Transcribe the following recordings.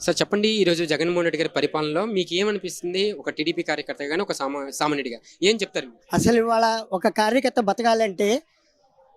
Sir చెప్పండి ఈరోజు జగన్మోహన్ రెడ్డి గారి పరిపాలనలో మీకు ఏమనిపిస్తుంది? ఒక టీడీపీ కార్యకర్త కానీ ఒక సామా సామాన్యుడిగా ఏం చెప్తారు? అసలు ఇవాళ ఒక కార్యకర్త బతకాలంటే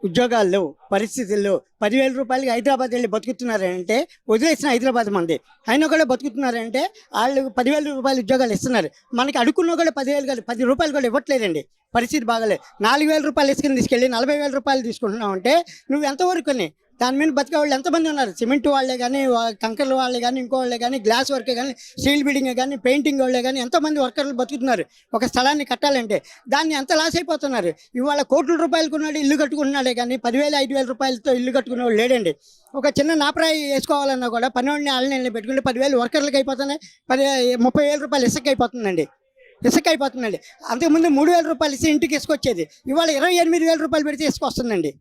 ఉద్యోగాల్లో పరిస్థితుల్లో పదివేల రూపాయలకి హైదరాబాద్ వెళ్ళి బతుకుతున్నారంటే వదిలేసిన హైదరాబాద్ మంది. అయినా కూడా బతుకుతున్నారంటే వాళ్ళు పదివేల రూపాయలు ఉద్యోగాలు ఇస్తున్నారు. మనకి అడుక్కున్నా కూడా పదివేలు కాదు పది రూపాయలు కూడా ఇవ్వట్లేదండి. పరిస్థితి బాగలేదు. నాలుగు వేల రూపాయలు ఇసుకుని తీసుకెళ్ళి నలభై వేల రూపాయలు తీసుకుంటున్నావు అంటే నువ్వు ఎంతవరకు దాని మీద బతికే వాళ్ళు ఎంతమంది ఉన్నారు? సిమెంట్ వాళ్ళే కానీ కంకర్ల వాళ్ళే కానీ ఇంకో వాళ్ళే కానీ గ్లాస్ వర్కే కానీ స్టీల్ బిల్డింగ్ కానీ పెయింటింగ్ వాళ్ళే కానీ ఎంతమంది వర్కర్లు బతుకుతున్నారు? ఒక స్థలాన్ని కట్టాలంటే దాన్ని ఎంత లాస్ అయిపోతున్నారు? ఇవాళ కోట్ల రూపాయలు కొన్నాడు ఇల్లు కట్టుకున్నాడే కానీ పదివేల ఐదు వేల రూపాయలతో ఇల్లు కట్టుకునేవాడు లేడండి. ఒక చిన్న నాపరాయి వేసుకోవాలన్నా కూడా పన్నెండు ఆళ్ళని పెట్టుకుంటే పదివేలు వర్కర్లకు అయిపోతున్నాయి పది ముప్పై వేల రూపాయలు ఇసుక అయిపోతుందండి. ఇసుక అయిపోతుందండి. అంతకుముందు మూడు వేల రూపాయలు ఇస్తే ఇంటికి ఇసుకొచ్చేది ఇవాళ ఇరవై ఎనిమిది వేల రూపాయలు పెడితే ఇసుకొస్తుందండి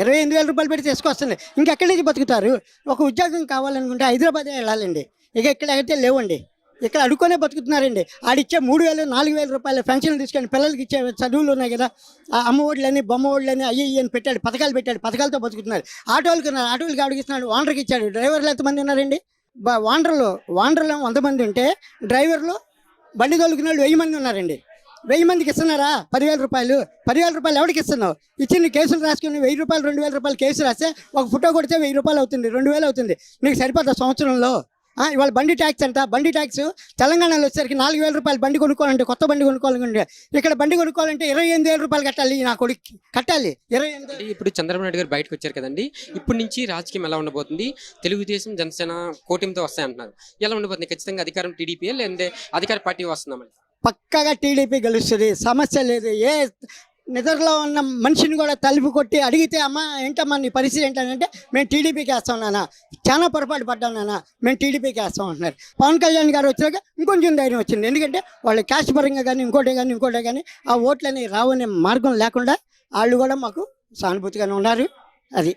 ఇరవై ఎనిమిది వేల రూపాయలు పెట్టి ఇసుకొస్తుంది ఇంకెక్కడి నుంచి బతుకుతారు? ఒక ఉద్యోగం కావాలనుకుంటే హైదరాబాదే వెళ్ళాలండి. ఇక ఇక్కడ అయితే లేవండి. ఇక్కడ అడుక్కొనే బతుకుతున్నారండి. ఆడిచ్చే మూడు వేలు నాలుగు వేల రూపాయల పెన్షన్లు తీసుకొని పిల్లలకి ఇచ్చే చదువులు ఉన్నాయి కదా. ఆ అమ్మ ఒడ్లని బొమ్మ ఒడ్లని అయ్యి అని పెట్టాడు పథకాలు పెట్టాడు పథకాలతో బతుకుతున్నారు. ఆటోలకు ఉన్నారు ఆటోలకి అడిగిస్తున్నాడు ఓనర్కి ఇచ్చాడు. డ్రైవర్లు ఎంతమంది ఉన్నారండి? వాండర్లు వాండర్లు వంద మంది ఉంటే డ్రైవర్లు బండి తోలుకున్న వాళ్ళు వెయ్యి మంది ఉన్నారండి. వెయ్యి మందికి ఇస్తున్నారా? పదివేల రూపాయలు. పదివేల రూపాయలు ఎవరికి ఇస్తున్నావు? ఇచ్చిన కేసులు రాసుకుని వెయ్యి రూపాయలు రెండు వేల రూపాయలు కేసు రాస్తే ఒక ఫోటో కొడితే వెయ్యి రూపాయలు అవుతుంది రెండు వేలు అవుతుంది. నీకు సరిపోతా సంవత్సరంలో? ఆ, ఇవాళ బండి ట్యాక్స్ అంట. బండి ట్యాక్స్ తెలంగాణలో వచ్చేసరికి నాలుగు వేల రూపాయలు బండి కొనుక్కోవాలంటే కొత్త బండి కొనుక్కోవాలంటే ఇక్కడ బండి కొనుక్కోవాలంటే ఇరవై ఎనిమిది వేల రూపాయలు కట్టాలి నా కొడుకు కట్టాలి. ఇరవై ఎనిమిది ఇప్పుడు చంద్రబాబు నాయుడు గారు బయటకు వచ్చారు కదండి. ఇప్పటి నుంచి రాజకీయం ఎలా ఉండబోతుంది? తెలుగుదేశం జనసేన కూటమితో వస్తాయంటున్నారు. ఎలా ఉండబోతుంది? ఖచ్చితంగా అధికారం టీడీపీ లేదంటే అధికార పార్టీ వస్తుందా పక్కగా టీడీపీ గెలుస్తుంది. సమస్య లేదు. ఏ నిద్రలో ఉన్న మనిషిని కూడా తలుపు కొట్టి అడిగితే అమ్మ ఏంటమ్మా నీ పరిస్థితి ఏంటంటే మేము టీడీపీకి వేస్తాం నాన్న. చాలా పొరపాటు పడ్డాం నాన్న. మేము టీడీపీకి వేస్తాం అంటున్నారు. పవన్ కళ్యాణ్ గారు వచ్చాక ఇంకొంచెం ధైర్యం వచ్చింది. ఎందుకంటే వాళ్ళు క్యాష్ పరంగా కానీ ఇంకోటే కానీ ఇంకోటే కానీ ఆ ఓట్లని రావనే మార్గం లేకుండా వాళ్ళు కూడా మాకు సానుభూతిగానే ఉన్నారు. అది.